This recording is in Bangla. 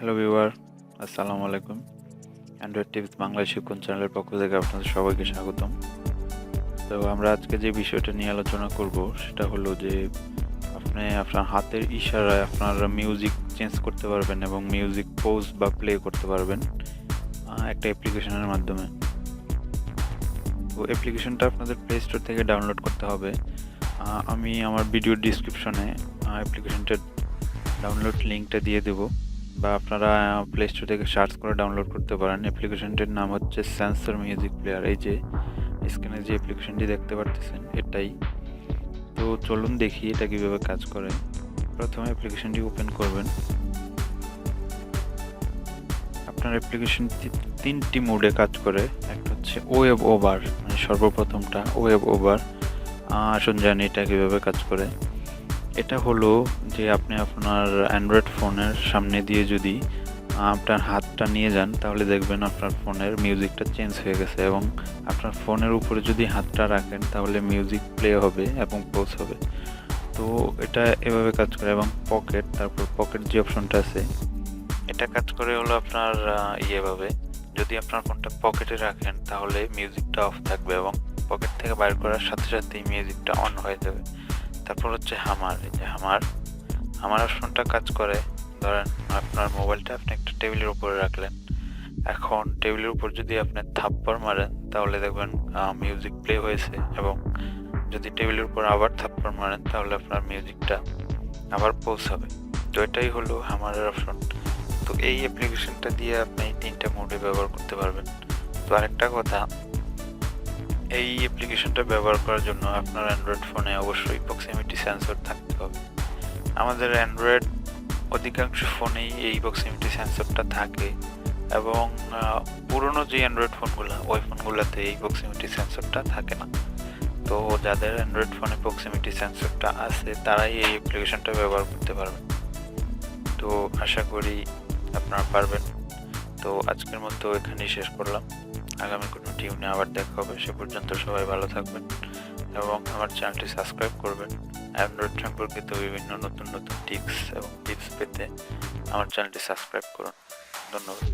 হ্যালো ভিউয়ার আসসালামু আলাইকুম অ্যান্ড্রয়েড টিপস বাংলা শিক্ষণ চ্যানেলের পক্ষ থেকে আপনাদের সবাইকে স্বাগতম। তো আমরা আজকে যে বিষয়টা নিয়ে আলোচনা করব, সেটা হলো যে আপনি আপনার হাতের ইশারায় আপনার মিউজিক চেঞ্জ করতে পারবেন এবং মিউজিক পোজ বা প্লে করতে পারবেন একটা অ্যাপ্লিকেশনের মাধ্যমে। তো অ্যাপ্লিকেশনটা আপনাদের প্লে স্টোর থেকে ডাউনলোড করতে হবে। আমি আমার ভিডিও ডিসক্রিপশনে অ্যাপ্লিকেশনটার ডাউনলোড লিঙ্কটা দিয়ে দেবো। বা আপনারা প্লে স্টোর থেকে সার্চ করে ডাউনলোড করতে পারেন। অ্যাপ্লিকেশনটির নাম হচ্ছে সেন্সর মিউজিক প্লেয়ার এই যে স্ক্রিনে যে অ্যাপ্লিকেশনটি দেখতে পারতেছেন, এটাই। তো চলুন দেখি এটা কীভাবে কাজ করে। প্রথমে অ্যাপ্লিকেশনটি ওপেন করবেন। আপনার অ্যাপ্লিকেশনটি তিনটি মোডে কাজ করে। একটা হচ্ছে ওয়েব ওভার মানে সর্বপ্রথমটা ওয়েব ওভার আসুন জানি এটা কীভাবে কাজ করে। এটা হলো যে আপনি আপনার অ্যান্ড্রয়েড ফোনের সামনে দিয়ে যদি আপনার হাতটা নিয়ে যান, তাহলে দেখবেন আপনার ফোনের মিউজিকটা চেঞ্জ হয়ে গেছে এবং আপনার ফোনের উপরে যদি হাতটা রাখেন, তাহলে মিউজিক প্লে হবে এবং পোজ হবে। তো এটা এভাবে কাজ করে এবং পকেট তারপর পকেট যে অপশনটা আছে, এটা কাজ করে হলো আপনার ইয়েভাবে যদি আপনার ফোনটা পকেটে রাখেন, তাহলে মিউজিকটা অফ থাকবে এবং পকেট থেকে বাইর করার সাথে সাথেই মিউজিকটা অন হয়ে যাবে। তারপর হচ্ছে হামার, এই যে হামার হামার অপশনটা কাজ করে। ধরেন আপনার মোবাইলটা আপনি একটা টেবিলের উপরে রাখলেন। এখন টেবিলের উপর যদি আপনি থাপ্পড় মারেন, তাহলে দেখবেন মিউজিক প্লে হয়েছে এবং যদি টেবিলের উপর আবার থাপ্পড় মারেন, তাহলে আপনার মিউজিকটা আবার পোজ হবে তো এটাই হলো হামারের অপশন তো এই অ্যাপ্লিকেশনটা দিয়ে আপনি তিনটা মোডে ব্যবহার করতে পারবেন। তো আরেকটা কথা এই অ্যাপ্লিকেশনটা ব্যবহার করার জন্য আপনার অ্যান্ড্রয়েড ফোনে অবশ্যই প্রক্সিমিটি সেন্সর থাকতে হবে। আমাদের অ্যান্ড্রয়েড অধিকাংশ ফোনেই এই প্রক্সিমিটি সেন্সরটা থাকে এবং পুরনো যে অ্যান্ড্রয়েড ফোনগুলো ওই ফোনগুলোতে এই প্রক্সিমিটি সেন্সরটা থাকে না। তো যাদের অ্যান্ড্রয়েড ফোনে প্রক্সিমিটি সেন্সরটা আছে, তারাই এই অ্যাপ্লিকেশনটা ব্যবহার করতে পারবেন তো আশা করি আপনারা পারবেন। তো আজকের মতো এখানেই শেষ করলাম। আগামী কোনো টিউনে আবার দেখা হবে, সে পর্যন্ত সবাই ভালো থাকবেন এবং আমার চ্যানেলটি সাবস্ক্রাইব করবেন। অ্যান্ড্রয়েড সম্পর্কিত বিভিন্ন নতুন নতুন টিপস এবং টিপস পেতে আমার চ্যানেলটি সাবস্ক্রাইব করুন। ধন্যবাদ।